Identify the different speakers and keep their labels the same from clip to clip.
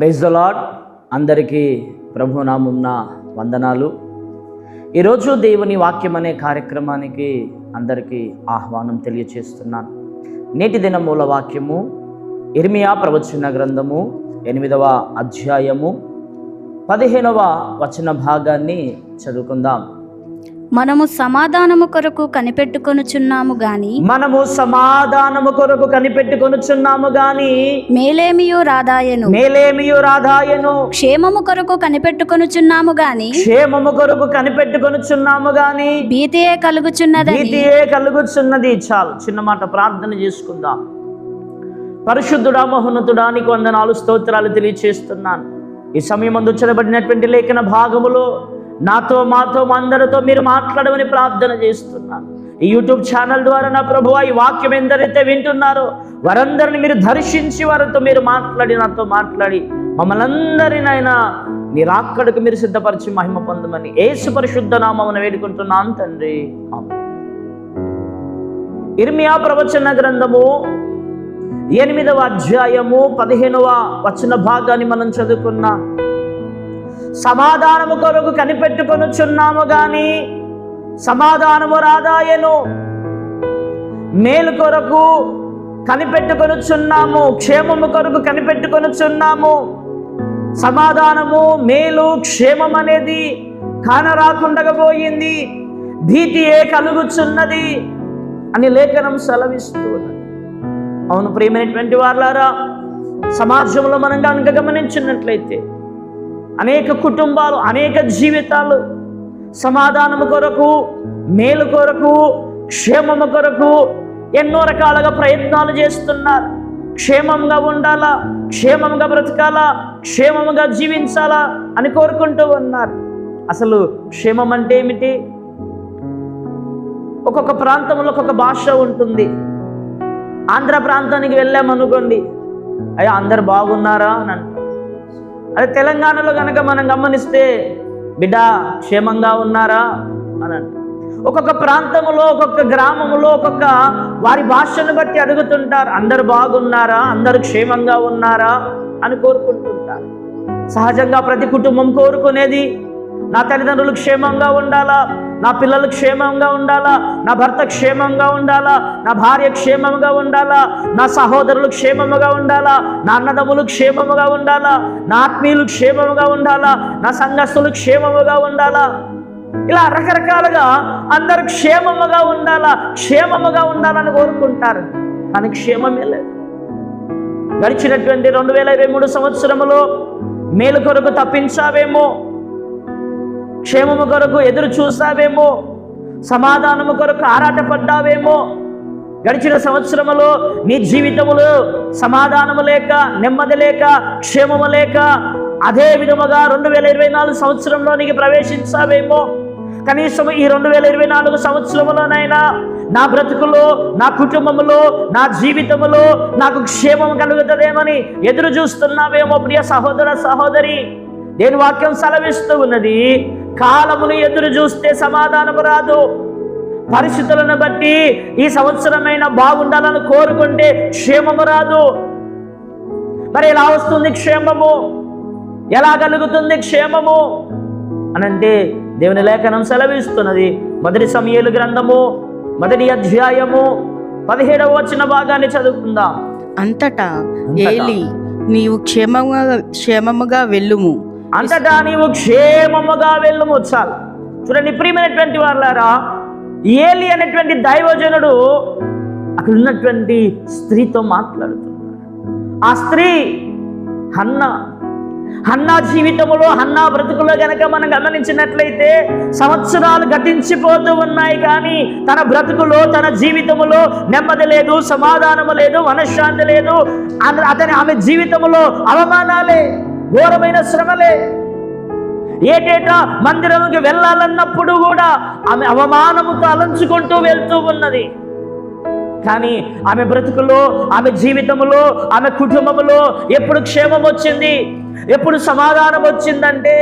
Speaker 1: Praise the lord అందరికీ ప్రభునామున్న వందనాలు. ఈరోజు దేవుని వాక్యం అనే కార్యక్రమానికి అందరికీ ఆహ్వానం తెలియచేస్తున్నాను. నేటి దిన మూల వాక్యము ఇర్మియా ప్రవచన గ్రంథము ఎనిమిదవ అధ్యాయము పదిహేనవ వచన భాగాన్ని చదువుకుందాం.
Speaker 2: మనము సమాధానము కొరకు కనిపెట్టుకొనుచున్నాము గాని
Speaker 1: మనము సమాధానము కొరకు కనిపెట్టుకొనుచున్నాము గాని
Speaker 2: మేలేమియు రాదాయను.
Speaker 1: మేలేమియు రాధాయను
Speaker 2: క్షేమము కొరకు కనిపెట్టుకొనుచున్నాము గాని
Speaker 1: క్షేమము కొరకు కనిపెట్టుకొనుచున్నాము గాని
Speaker 2: భీతియే కలుగుచున్నదని.
Speaker 1: భీతియే కలుగుచున్నది. చాలు చిన్న మాట ప్రార్థన చేసుకుందాం. పరిశుద్ధుడా మహోన్నతుడా నీకు వందనాలు స్తోత్రాలు తెలియచేస్తున్నాను. ఈ సమయం అందు లేఖన భాగములో నాతో మాతో అందరితో మీరు మాట్లాడమని ప్రార్థన చేస్తున్నాను. ఈ యూట్యూబ్ ఛానల్ ద్వారా నా ప్రభు ఈ వాక్యం ఎందరైతే వింటున్నారో వారందరిని మీరు దర్శించి వారితో మీరు మాట్లాడి నాతో మాట్లాడి మమ్మల్ని అందరినైనా మీరు అక్కడికి మీరు సిద్ధపరిచి మహిమ పొందమని ఏసు పరిశుద్ధ నామమున వేడుకుంటున్నాను తండ్రి. ఇర్మియా ప్రవచన గ్రంథము ఎనిమిదవ అధ్యాయము పదిహేనవ వచన భాగాన్ని మనం చదువుకున్నాం. సమాధానము కొరకు కనిపెట్టుకొనుచున్నాము గాని సమాధానము రాదాయను. మేలు కొరకు కనిపెట్టుకొనుచున్నాము క్షేమము కొరకు కనిపెట్టుకొనుచున్నాము. సమాధానము మేలు క్షేమం అనేది కానరాకుండా పోయింది. భీతియే కలుగుచున్నది అని లేఖనం సెలవిస్తూ అవును ప్రియమైనటువంటి వారులారా సమాజంలో మనం కనుక గమనించినట్లయితే అనేక కుటుంబాలు అనేక జీవితాలు సమాధానము కొరకు మేలు కొరకు క్షేమము కొరకు ఎన్నో రకాలుగా ప్రయత్నాలు చేస్తున్నారు. క్షేమంగా ఉండాలా? క్షేమంగా బ్రతకాలా? క్షేమంగా జీవించాలా? అని కోరుకుంటూ ఉన్నారు. అసలు క్షేమం అంటే ఏమిటి? ఒక్కొక్క ప్రాంతంలో ఒక్కొక్క భాష ఉంటుంది. ఆంధ్ర ప్రాంతానికి వెళ్ళామనుకోండి అయ్యా అందరు బాగున్నారా అని అంటారు. అదే తెలంగాణలో కనుక మనం గమనిస్తే బిడ్డ క్షేమంగా ఉన్నారా? అని అంటారు. ఒక్కొక్క ప్రాంతంలో ఒక్కొక్క గ్రామంలో ఒక్కొక్క వారి భాషను బట్టి అడుగుతుంటారు. అందరు బాగున్నారా? అందరు క్షేమంగా ఉన్నారా? అని కోరుకుంటుంటారు. సహజంగా ప్రతి కుటుంబం కోరుకునేది నా తల్లిదండ్రులు క్షేమంగా ఉండాలా? నా పిల్లలు క్షేమంగా ఉండాలా? నా భర్త క్షేమంగా ఉండాలా? నా భార్య క్షేమంగా ఉండాలా? నా సహోదరులు క్షేమముగా ఉండాలా? నా అన్నదమ్ములు క్షేమముగా ఉండాలా? నా ఆత్మీయులు క్షేమముగా ఉండాలా? నా సంఘస్థులు క్షేమముగా ఉండాలా? ఇలా రకరకాలుగా అందరూ క్షేమముగా ఉండాలా? క్షేమముగా ఉండాలని కోరుకుంటారు. కానీ క్షేమమే లేదు. గడిచినటువంటి రెండు వేల ఇరవై మూడు సంవత్సరములో మేలు కొరకు తప్పించావేమో? క్షేమము కొరకు ఎదురు చూసావేమో సమాధానము కొరకు ఆరాటపడ్డావేమో? గడిచిన సంవత్సరములో నీ జీవితములో సమాధానము లేక నెమ్మది లేక క్షేమము లేక అదే విధముగా రెండు వేల ఇరవై నాలుగు సంవత్సరంలోనికి ప్రవేశించావేమో? కనీసం ఈ రెండు వేల ఇరవై నాలుగు సంవత్సరంలోనైనా నా బ్రతుకులో నా కుటుంబములో నా జీవితములో నాకు క్షేమం కలుగుతుందేమని ఎదురు చూస్తున్నావేమో ప్రియ సహోదర సహోదరి? నేను వాక్యం సెలవిస్తూ ఉన్నది కాలమును ఎదురు చూస్తే సమాధానము రాదు. పరిస్థితులను బట్టి ఈ సంవత్సరమైనా బాగుండాలని కోరుకుంటే క్షేమము రాదు. మరి ఎలా వస్తుంది క్షేమము? ఎలా కలుగుతుంది క్షేమము? అనంటే దేవుని లేఖనం సెలవిస్తున్నది. మొదటి సమయలు గ్రంథము మొదటి అధ్యాయము పదిహేడవ వచ్చిన భాగాన్ని చదువుకుందాం.
Speaker 3: అంతటా. ఏలి నీవు క్షేమముగా క్షేమముగా వెళ్ళుము.
Speaker 1: అంతటా నీవు క్షేమముగా వెళ్ళము చాలు. చూడండి ప్రియమైనటువంటి వాళ్ళారా ఏలి అనేటువంటి దైవజనుడు అక్కడ ఉన్నటువంటి స్త్రీతో మాట్లాడుతున్నాడు. ఆ స్త్రీ హన్న హన్నా జీవితంలో హన్నా బ్రతుకులో గనక మనం గమనించినట్లయితే సంవత్సరాలు గతించిపోతూ ఉన్నాయి కానీ తన బ్రతుకులో తన జీవితములో నెమ్మది లేదు సమాధానము లేదు మనశ్శాంతి లేదు. అతని ఆమె జీవితములో అవమానాలే. ఘోరమైన శ్రమలే. ఏటేటా మందిరంకి వెళ్ళాలన్నప్పుడు కూడా ఆమె అవమానముతో అలంచుకుంటూ వెళ్తూ ఉన్నది. కానీ ఆమె బ్రతుకులో ఆమె జీవితంలో ఆమె కుటుంబంలో ఎప్పుడు క్షేమం వచ్చింది? ఎప్పుడు సమాధానం వచ్చిందంటే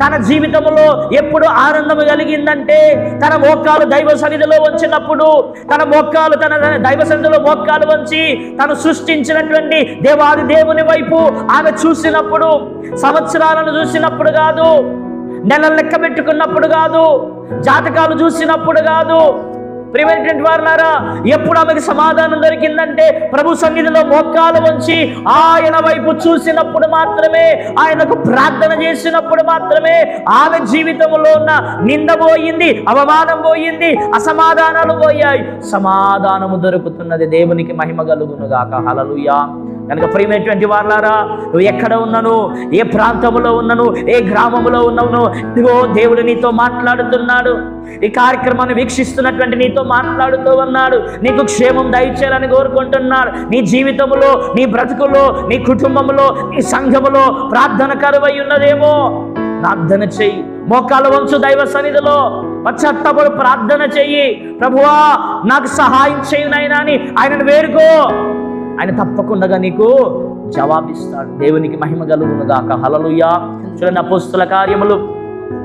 Speaker 1: తన జీవితంలో ఎప్పుడు ఆనందం కలిగిందంటే తన మోకాలు దైవ సన్నిధిలో వచ్చినప్పుడు తన మోకాలు తన దైవ సన్నిధిలో మోకాలు వంచి తను సృష్టించినటువంటి దేవాది దేవుని వైపు ఆమె చూసినప్పుడు సంవత్సరాలను చూసినప్పుడు కాదు నెలలు లెక్క పెట్టుకున్నప్పుడు కాదు జాతకాలు చూసినప్పుడు కాదు ప్రియమైనటువంటి వారులారా ఎప్పుడు ఆమెకు సమాధానం దొరికిందంటే ప్రభు సన్నిధిలో మోకాలు వంచి ఆయన వైపు చూసినప్పుడు మాత్రమే ఆయనకు ప్రార్థన చేసినప్పుడు మాత్రమే ఆమె జీవితంలో ఉన్న నింద పోయింది అవమానం పోయింది అసమాధానాలు పోయాయి. సమాధానము దొరుకుతున్నది దేవునికి మహిమ కలుగునుగాక. హలలుయా కనుక ప్రియమైనటువంటి వాళ్ళారా నువ్వు ఎక్కడ ఉన్నను? ఏ ప్రాంతంలో ఉన్నను? ఏ గ్రామంలో ఉన్నాను ఇదిగో దేవుడు నీతో మాట్లాడుతున్నాడు. ఈ కార్యక్రమాన్ని వీక్షిస్తున్నటువంటి నీతో మాట్లాడుతూ ఉన్నాడు. నీకు క్షేమం దయచేయాలని కోరుకుంటున్నాడు. నీ జీవితంలో నీ బ్రతుకులో నీ కుటుంబంలో నీ సంఘములో ప్రార్థన కరువై ఉన్నదేమో. ప్రార్థన చెయ్యి. మోకాల వంచు దైవ సన్నిధిలో పశ్చాత్తాపడు ప్రార్థన చెయ్యి. ప్రభువా నాకు సహాయం చేయునైనా అని ఆయనను వేరుకో ఆయన తప్పకుండా నీకు జవాబిస్తాడు. దేవునికి మహిమ కలుగును గాక హలలుయా చూడండి అపోస్తుల కార్యములు.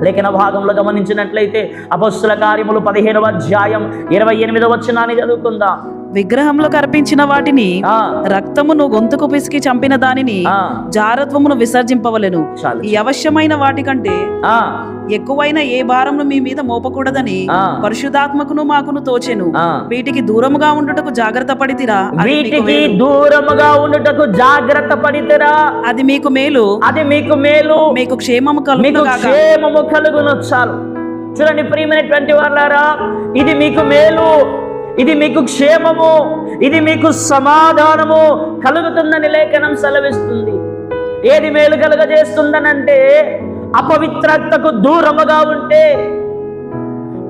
Speaker 1: లేఖన భాగంలో గమనించినట్లయితే అపోస్తుల కార్యములు పదిహేనవ అధ్యాయం ఇరవై ఎనిమిదవ వచ్చినాన్ని చదువుకుందాం.
Speaker 4: విగ్రహంలో కర్పించిన వాటిని రక్తమును గొంతుకు పిసికి చంపిన దానిని జారత్వమును విసర్జింపవలెను. ఈ అవశ్యమైన వాటికంటే ఎక్కువైన ఏ భారమును మీ మీద మోపకూడదని. పరిశుధాత్మకును మాకును తోచెను. వీటికి దూరముగా ఉండుటకు జాగ్రత్త పడితిరా
Speaker 1: వీటికి. దూరముగా ఉండుటకు జాగ్రత్త పడితేరా.
Speaker 4: అది మీకు మేలు.
Speaker 1: అది మీకు మేలు.
Speaker 4: మీకు క్షేమము గాక.
Speaker 1: క్షేమము కలుగును చాలు. చూడండి ప్రియమైనటువంటి వాళ్ళారా ఇది మీకు మేలు. ఇది మీకు క్షేమము ఇది మీకు సమాధానము కలుగుతుందని లేఖనం సెలవిస్తుంది. ఏది మేలు కలుగజేస్తుందనంటే అపవిత్రతకు దూరముగా ఉంటే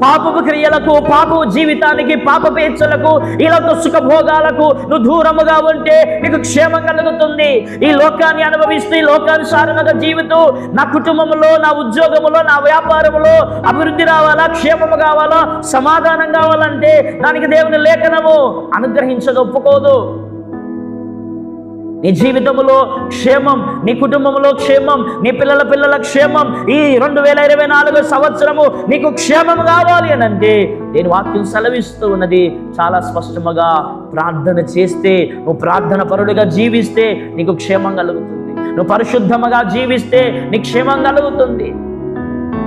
Speaker 1: పాపపు క్రియలకు పాపపు జీవితానికి పాపపేచ్చులకు ఇలాంటి సుఖభోగాలకు నువ్వు దూరముగా ఉంటే నీకు క్షేమం కలుగుతుంది. ఈ లోకాన్ని అనుభవిస్తూ ఈ లోకానుసారముగా జీవితూ నా కుటుంబంలో నా ఉద్యోగములో నా వ్యాపారములో అభివృద్ధి రావాలా క్షేమము కావాలా సమాధానం కావాలంటే దానికి దేవుని లేఖనము అనుగ్రహించదు ఒప్పుకోదు. నీ జీవితంలో క్షేమం నీ కుటుంబంలో క్షేమం నీ పిల్లల పిల్లల క్షేమం ఈ రెండు వేల ఇరవై నాలుగు సంవత్సరము నీకు క్షేమం కావాలి అని అంటే నేను వాక్యం సెలవిస్తూ ఉన్నది. చాలా స్పష్టముగా ప్రార్థన చేస్తే నువ్వు ప్రార్థన పరుడుగా జీవిస్తే నీకు క్షేమం కలుగుతుంది. నువ్వు పరిశుద్ధముగా జీవిస్తే నీకు క్షేమం కలుగుతుంది.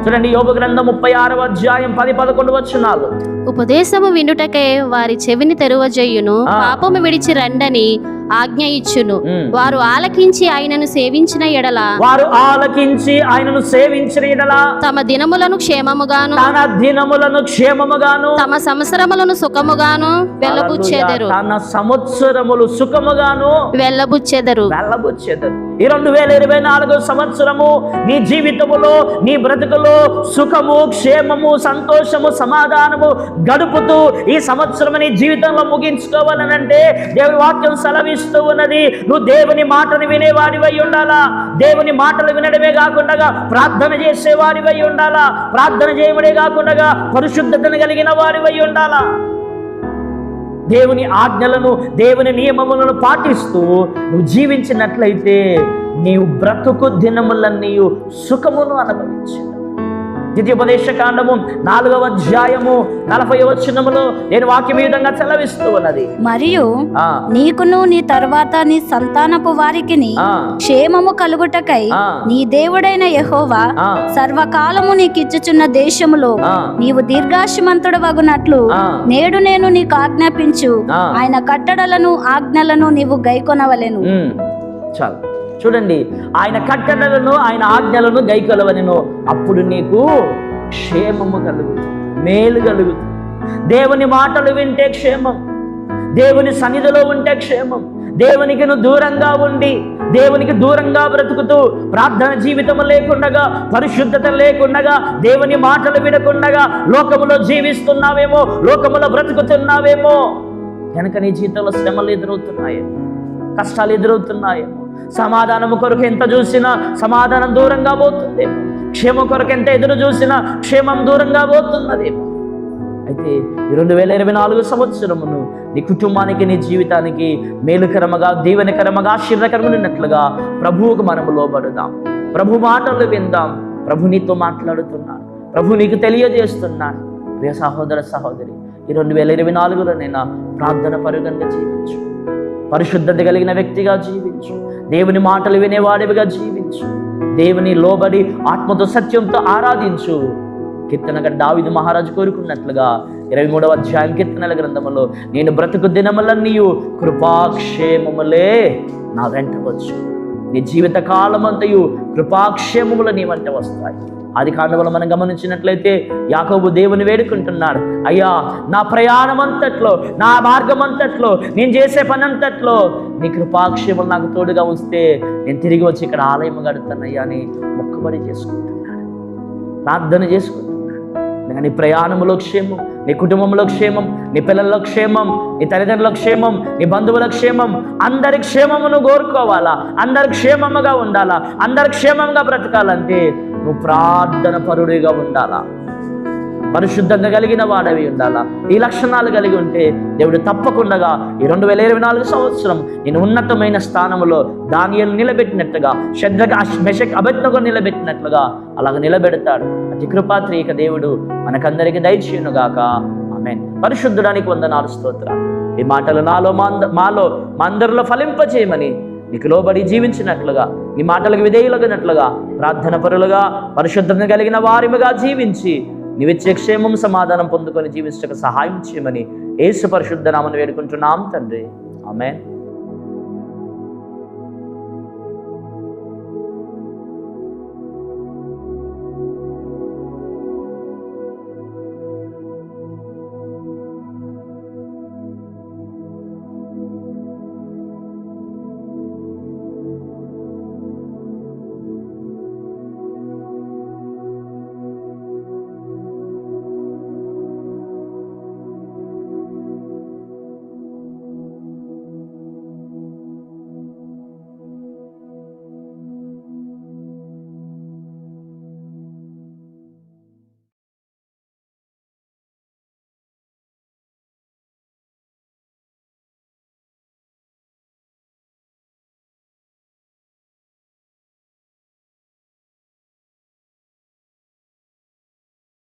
Speaker 1: చూడండి యోగ గ్రంథం ముప్పై ఆరవ అధ్యాయం పది పదకొండు వచ్చినాలు
Speaker 5: ఉపదేశము వినుటకే వారి చెవిని తెరువజేయును. పాపము విడిచి రండని ఆజ్ఞ ఇచ్చును. వారు ఆలకించి ఆయనను సేవించిన ఎడల
Speaker 1: వారు ఆలకించి ఆయనను సేవించిన యెడల
Speaker 5: తమ దినములను క్షేమముగాను
Speaker 1: తన దినములను క్షేమముగాను
Speaker 5: తమ సంవత్సరములను సుఖముగాను వెళ్ళబుచ్చెదరు
Speaker 1: తన సంవత్సరములు సుఖముగాను
Speaker 5: వెళ్ళబుచ్చెదరు
Speaker 1: వెళ్ళబుచ్చేదరు ఈ రెండు వేల ఇరవై నాలుగు సంవత్సరము నీ జీవితములో నీ బ్రతుకులో సుఖము క్షేమము సంతోషము సమాధానము గడుపుతూ ఈ సంవత్సరం నీ జీవితంలో ముగించుకోవాలనంటే దేవుని వాక్యం సెలవిస్తూ ఉన్నది. నువ్వు దేవుని మాటను వినేవాడివై ఉండాలా? దేవుని మాటలు వినడమే కాకుండా ప్రార్థన చేసేవాడివై ఉండాలా? ప్రార్థన చేయడమే కాకుండా పరిశుద్ధతను కలిగిన వాడివై ఉండాలా? దేవుని ఆజ్ఞలను దేవుని నియమములను పాటిస్తూ నువ్వు జీవించినట్లయితే నీవు బ్రతుకు దినములన్నీ సుఖమును అనుభవించు. ద్వితీయోపదేశ కాండము నాలుగవ అధ్యాయము నలభై వచనములో నేను వాక్యం విధంగా సెలవిస్తూ ఉన్నది
Speaker 2: మరియు నీకును నీ తరువాత నీ సంతానపు వారికిని
Speaker 1: ఆ,
Speaker 2: క్షేమము కలుగుటకై. నీ దేవుడైన యెహోవా సర్వకాలము నీకిచ్చుచున్న దేశములో. నీవు దీర్ఘాశమంతుడు వగునట్లు. నేడు నేను నీకు ఆజ్ఞాపించు. ఆయన కట్టడలను ఆజ్ఞలను నీవు గైకొనవలెను
Speaker 1: చాలు చూడండి ఆయన కట్టడలను ఆయన ఆజ్ఞలను గైకొలవనెను. అప్పుడు నీకు క్షేమము కలుగుతుంది మేలు కలుగుతుంది. దేవుని మాటలు వింటే క్షేమం దేవుని సన్నిధిలో ఉంటే క్షేమం. దేవునికి నువ్వు దూరంగా ఉండి దేవునికి దూరంగా బ్రతుకుతూ ప్రార్థన జీవితం లేకుండగా పరిశుద్ధత లేకుండగా దేవుని మాటలు వినకుండగా లోకములో జీవిస్తున్నావేమో లోకములో బ్రతుకుతున్నావేమో. కనుక నీ జీవితంలో శ్రమలు ఎదురవుతున్నాయేమో కష్టాలు ఎదురవుతున్నాయేమో సమాధానము కొరకు ఎంత చూసినా సమాధానం దూరంగా పోతుంది. క్షేమం కొరకు ఎంత ఎదురు చూసినా క్షేమం దూరంగా పోతున్నదేమో అయితే ఈ రెండు వేల ఇరవై నాలుగు సంవత్సరమును నీ కుటుంబానికి నీ జీవితానికి మేలుకరమగా దీవెనకరమగా ఆశీర్వకరమైనట్లుగా ప్రభువుకు మనము లోబడుదాం. ప్రభు మాటలు విందాం. ప్రభు నీతో మాట్లాడుతున్నాడు. ప్రభు నీకు తెలియజేస్తున్నాడు. ప్రియ సహోదర సహోదరి ఈ రెండు వేల ఇరవై నాలుగులో నేను ప్రార్థన పరుగంగా జీవించు. పరిశుద్ధత కలిగిన వ్యక్తిగా జీవించు. దేవుని మాటలు వినేవాడివిగా జీవించు. దేవుని లోబడి ఆత్మతో సత్యంతో ఆరాధించు. కీర్తనగా దావిదు మహారాజు కోరుకున్నట్లుగా ఇరవై మూడవ అధ్యాయం కీర్తనల గ్రంథములో నేను బ్రతుకు దినములన్నీయు కృపాక్షేమములే నా వెంట వచ్చు నీ జీవిత కాలమంతయు కృపాక్షేమములు నీ వెంట వస్తాయి. ఆది కాండవలు మనం గమనించినట్లయితే యాకోబు దేవుని వేడుకుంటున్నాడు. అయ్యా నా ప్రయాణం అంతట్లో నా మార్గం అంతట్లో నేను చేసే పని అంతట్లో నీ కృపాక్షేమం నాకు తోడుగా ఉంచితే నేను తిరిగి వచ్చి ఇక్కడ ఆలయం గడుతానయ్యా అని మొక్కుబడి చేసుకుంటున్నాడు. ప్రార్థన చేసుకుంటున్నాడు. నీ ప్రయాణంలో క్షేమం నీ కుటుంబంలో క్షేమం నీ పిల్లల్లో క్షేమం నీ తల్లిదండ్రుల క్షేమం నీ బంధువుల క్షేమం అందరి క్షేమమును కోరుకోవాలా? అందరి క్షేమముగా ఉండాలా? అందరి క్షేమంగా బ్రతకాలంటే నువ్వు ప్రార్థన పరుడిగా ఉండాలా? పరిశుద్ధంగా కలిగిన వాడవి ఉండాలా? ఈ లక్షణాలు కలిగి ఉంటే దేవుడు తప్పకుండా ఈ రెండు వేల ఇరవై నాలుగు సంవత్సరం నేను ఉన్నతమైన స్థానంలో దానియలు నిలబెట్టినట్టుగా శ్రద్ధగా మెషక్ అభజ్ఞగా నిలబెట్టినట్లుగా అలాగ నిలబెడతాడు. అతి కృపాత్రియక దేవుడు మనకందరికి దయచేయునుగాక. ఆమె పరిశుద్ధుడానికి వందనాలు స్తోత్ర ఈ మాటలు నాలో మా మాలో మా అందరిలో ఫలింపచేయమని నీకు లోబడి జీవించినట్లుగా నీ మాటలకు విధేయులగినట్లుగా ప్రార్థన పరులుగా పరిశుద్ధత కలిగిన వారిముగా జీవించి నీవిచ్చే క్షేమం సమాధానం పొందుకొని జీవించక సహాయం చేయమని ఏసు పరిశుద్ధ నామని వేడుకుంటున్నాం తండ్రి. ఆమె